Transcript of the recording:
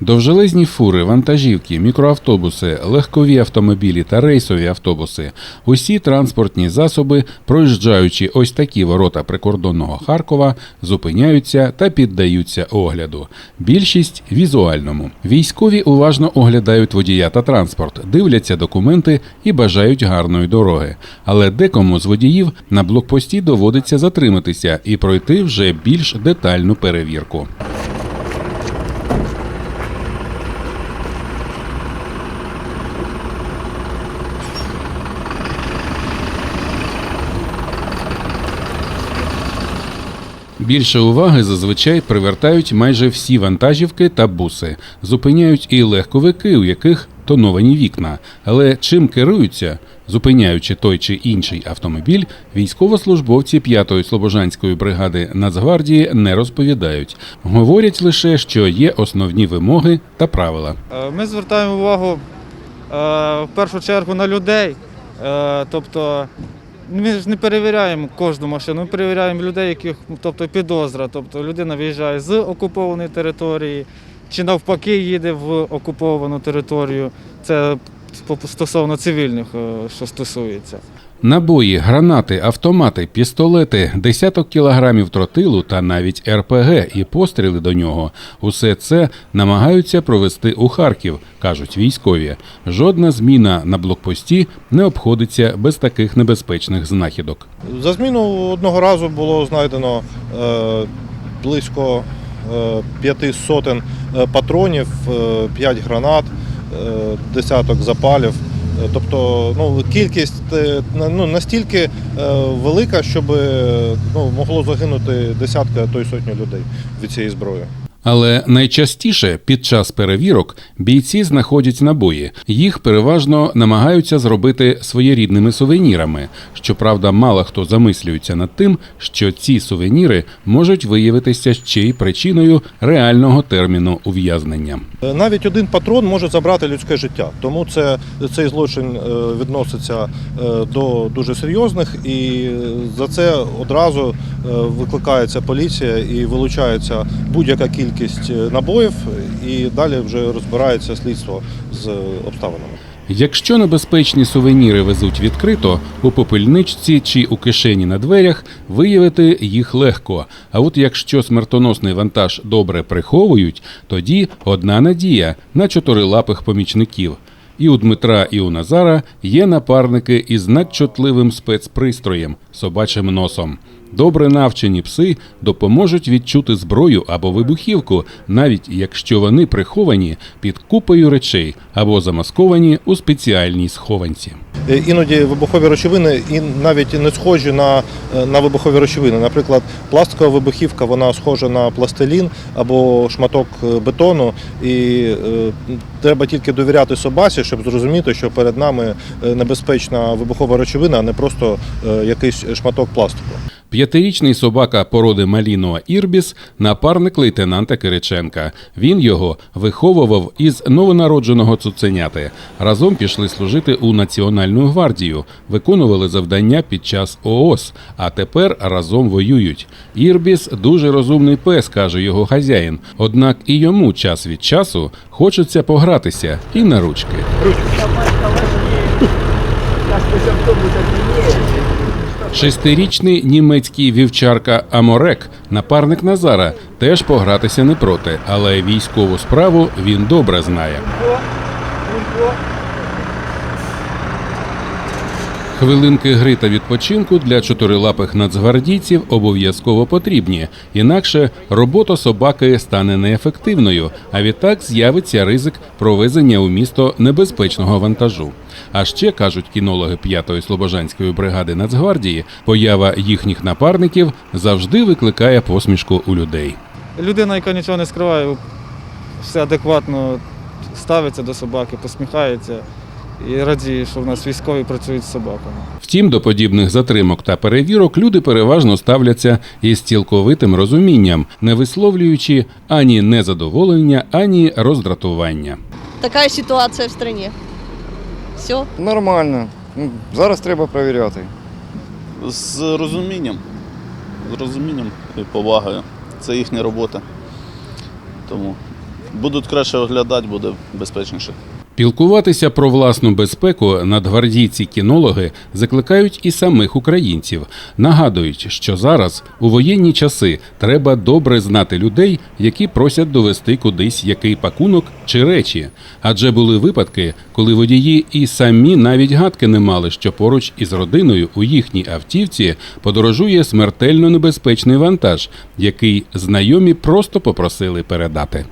Довжелезні фури, вантажівки, мікроавтобуси, легкові автомобілі та рейсові автобуси усі транспортні засоби, проїжджаючи ось такі ворота прикордонного Харкова, зупиняються та піддаються огляду. Більшість візуальному. Військові уважно оглядають водія та транспорт, дивляться документи і бажають гарної дороги. Але декому з водіїв на блокпості доводиться затриматися і пройти вже більш детальну перевірку. Більше уваги зазвичай привертають майже всі вантажівки та буси. Зупиняють і легковики, у яких тоновані вікна. Але чим керуються, зупиняючи той чи інший автомобіль, військовослужбовці 5-ї слобожанської бригади Нацгвардії не розповідають. Говорять лише, що є основні вимоги та правила. Е, Ми звертаємо увагу е, в першу чергу на людей. Е, Тобто ми ж не перевіряємо кожну машину, ми перевіряємо людей, яких тобто, підозра. Тобто людина виїжджає з окупованої території чи навпаки їде в окуповану територію. Це стосовно цивільних, е, що стосується. Набої, гранати, автомати, пістолети, десяток кілограмів тротилу та навіть РПГ і постріли до нього усе це намагаються провести у Харків, кажуть військові. Жодна зміна на блокпості не обходиться без таких небезпечних знахідок. За зміну одного разу було знайдено е, близько е, п'яти сотень е, патронів, е, п'ять гранат, е, десяток запалів. Тобто ну, кількість е, ну, настільки е, велика, щоб е, ну, могло загинути десятка, а то й сотні людей від цієї зброї. Але найчастіше під час перевірок бійці знаходять набої. Їх переважно намагаються зробити своєрідними сувенірами. Щоправда, мало хто замислюється над тим, що ці сувеніри можуть виявитися ще й причиною реального терміну ув'язнення. Навіть один патрон може забрати людське життя, тому це, цей злочин е, відноситься е, до дуже серйозних, і е, за це одразу викликається поліція і вилучається будь-яка кількість е, набоїв, і далі вже розбирається слідство з обставинами. Якщо небезпечні сувеніри везуть відкрито, у попельничці чи у кишені на дверях виявити їх легко. А от якщо смертоносний вантаж добре приховують, тоді одна надія на чотирилапих помічників. І у Дмитра, і у Назара є напарники із надчутливим спецпристроєм собачим носом. Добре навчені пси допоможуть відчути зброю або вибухівку, навіть якщо вони приховані під купою речей або замасковані у спеціальній схованці. Е, Іноді вибухові речовини і навіть не схожі на, е, на вибухові речовини. Наприклад, пластикова вибухівка вона схожа на пластилін або шматок е, бетону, і е, треба тільки довіряти собаці, щоб зрозуміти, що перед нами небезпечна вибухова речовина, а не просто е, якийсь шматок пластику. П'ятирічний собака породи Малінуа Ірбіс напарник лейтенанта Кириченка. Він його виховував із новонародженого цуценяти. Разом пішли служити у Національну гвардію, виконували завдання під час ООС, а тепер разом воюють. Ірбіс дуже розумний пес, каже його хазяїн. Однак і йому час від часу хочеться погратися і на ручки. Шестирічний німецький вівчарка Аморек, напарник Назара, теж погратися не проти, але військову справу він добре знає. Хвилинки гри та відпочинку для чотирилапих нацгвардійців обов'язково потрібні, інакше робота собаки стане неефективною, а відтак з'явиться ризик провезення у місто небезпечного вантажу. А ще кажуть кінологи 5-ї слобожанської бригади Нацгвардії, поява їхніх напарників завжди викликає посмішку у людей. Людина, яка нічого не скриває, все адекватно ставиться до собаки, посміхається і радіє, що в нас військові працюють з собаками. Втім, до подібних затримок та перевірок люди переважно ставляться із цілковитим розумінням, не висловлюючи ані незадоволення, ані роздратування. Такая ситуація в стране. Все. Нормально. Ну, Зараз треба перевіряти. з розумінням. З розумінням і повагою. Це їхня робота. Тому Будуть краще оглядати, буде безпечніше. Пілкуватися про власну безпеку надгвардійці-кінологи закликають і самих українців. Нагадують, що зараз у воєнні часи треба добре знати людей, які просять довести кудись який пакунок чи речі. Адже були випадки, коли водії і самі навіть гадки не мали, що поруч із родиною у їхній автівці подорожує смертельно небезпечний вантаж, який знайомі просто попросили передати.